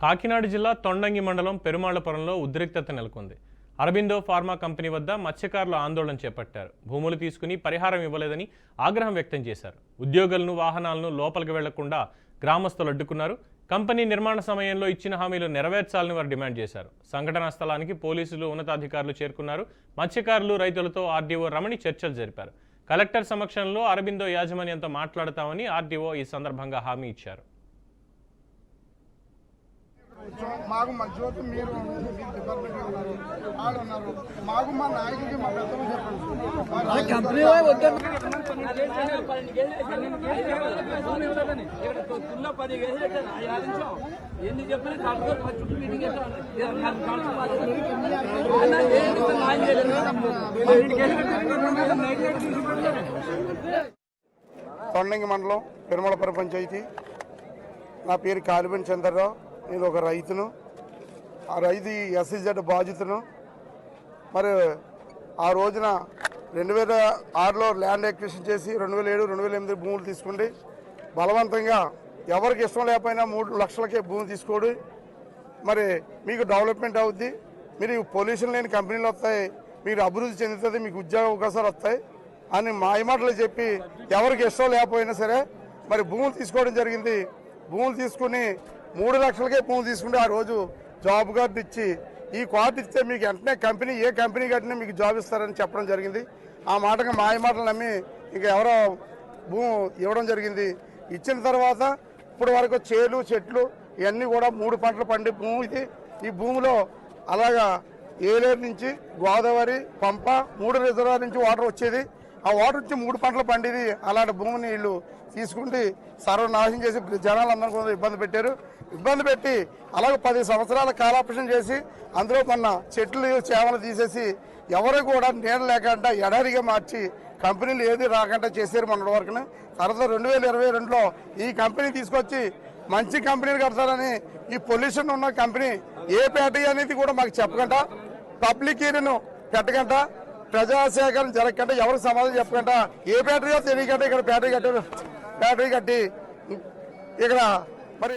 కాకినాడ జిల్లా తొండంగి మండలం పెరుమాళ్ళపురంలో ఉద్రిక్తత నెలకొంది. అరబిందో ఫార్మా కంపెనీ వద్ద మత్స్యకారులు ఆందోళన చేపట్టారు. భూములు తీసుకుని పరిహారం ఇవ్వలేదని ఆగ్రహం వ్యక్తం చేశారు. ఉద్యోగులను వాహనాలను లోపలికి వెళ్ళకుండా గ్రామస్తులు అడ్డుకున్నారు. కంపెనీ నిర్మాణ సమయంలో ఇచ్చిన హామీలు నెరవేర్చాలని వారు డిమాండ్ చేశారు. సంఘటనా స్థలానికి పోలీసులు ఉన్నతాధికారులు చేరుకున్నారు. మత్స్యకారులు రైతులతో ఆర్డీఓ రమణి చర్చలు జరిపారు. కలెక్టర్ సమక్షంలో అరబిందో యాజమాన్యంతో మాట్లాడతామని ఆర్డీఓ ఈ సందర్భంగా హామీ ఇచ్చారు. మాకు మా జ్యోతి మీరు మీ డిపార్ట్మెంట్ ఉన్నారు. వాళ్ళు ఉన్నారు. మాకు మా నాయకుడికి మా పెద్దలు చెప్పండి. ఎన్ని చెప్పినా కడుపు చుట్టూ మీటింగ్ తొండంగి మండలం పెరుమలపురం పంచాయతీ నా పేరు కాలిబెన్ చంద్రరావు. నేను ఒక రైతును ఆ రైతు ఎస్ఈజెడ్ బాధితును. మరి ఆ రోజున రెండు వేల ఆరులో ల్యాండ్ ఎక్విషన్ చేసి రెండు వేల ఏడు రెండు వేల ఎనిమిది భూములు తీసుకుండి బలవంతంగా ఎవరికి ఇష్టం లేకపోయినా మూడు లక్షలకే భూమి తీసుకోడు. మరి మీకు డెవలప్మెంట్ అవుద్ది మీరు పొల్యూషన్ లేని కంపెనీలు వస్తాయి మీరు అభివృద్ధి చెందుతుంది మీకు ఉద్యోగ అవకాశాలు వస్తాయి అని మాయమాటలు చెప్పి ఎవరికి ఇష్టం లేకపోయినా సరే మరి భూములు తీసుకోవడం జరిగింది. భూములు తీసుకుని మూడు లక్షలకే భూమి తీసుకుంటే ఆ రోజు జాబ్ కార్డు ఇచ్చి ఈ కార్డు ఇస్తే మీకు వెంటనే కంపెనీ ఏ కంపెనీ కట్టినా మీకు జాబ్ ఇస్తారని చెప్పడం జరిగింది. ఆ మాటగా మాయ మాటలు నమ్మి ఇంకా ఎవరో భూమి ఇవ్వడం జరిగింది. ఇచ్చిన తర్వాత ఇప్పుడు వరకు చేలు చెట్లు ఇవన్నీ కూడా మూడు పంటలు పండే భూమి ఇది. ఈ భూమిలో అలాగా ఏలేరు నుంచి గోదావరి పంప మూడు రిజర్వాయర్ నుంచి వాటర్ వచ్చేది. ఆ వాటర్ వచ్చి మూడు పంటలు పండేది అలాంటి భూమిని వీళ్ళు తీసుకుంటే సర్వనాశనం చేసి జనాలందరూ కూడా ఇబ్బంది పెట్టారు. ఇబ్బంది పెట్టి అలాగే పది సంవత్సరాల కాలాపరేషన్ చేసి అందులో మొన్న చెట్లు చేమలు తీసేసి ఎవరు కూడా నీడ లేకుండా ఎడారిగా మార్చి కంపెనీలు ఏది రాకుండా చేశారు మొన్నటి వరకు తర్వాత రెండు వేల ఇరవై రెండులో ఈ కంపెనీ తీసుకొచ్చి మంచి కంపెనీలు కడతారని ఈ పొల్యూషన్ ఉన్న కంపెనీ ఏ పేట అనేది కూడా మాకు చెప్పకుండా పబ్లిక్ ఏరియాను పెట్టకుండా ప్రజాసేకరణ జరగకుండా ఎవరికి సమాధానం చెప్పకుండా ఏ బ్యాటరీ తెలియకుండా ఇక్కడ బ్యాటరీ కట్టారు. బ్యాటరీ కట్టి ఇక్కడ మరి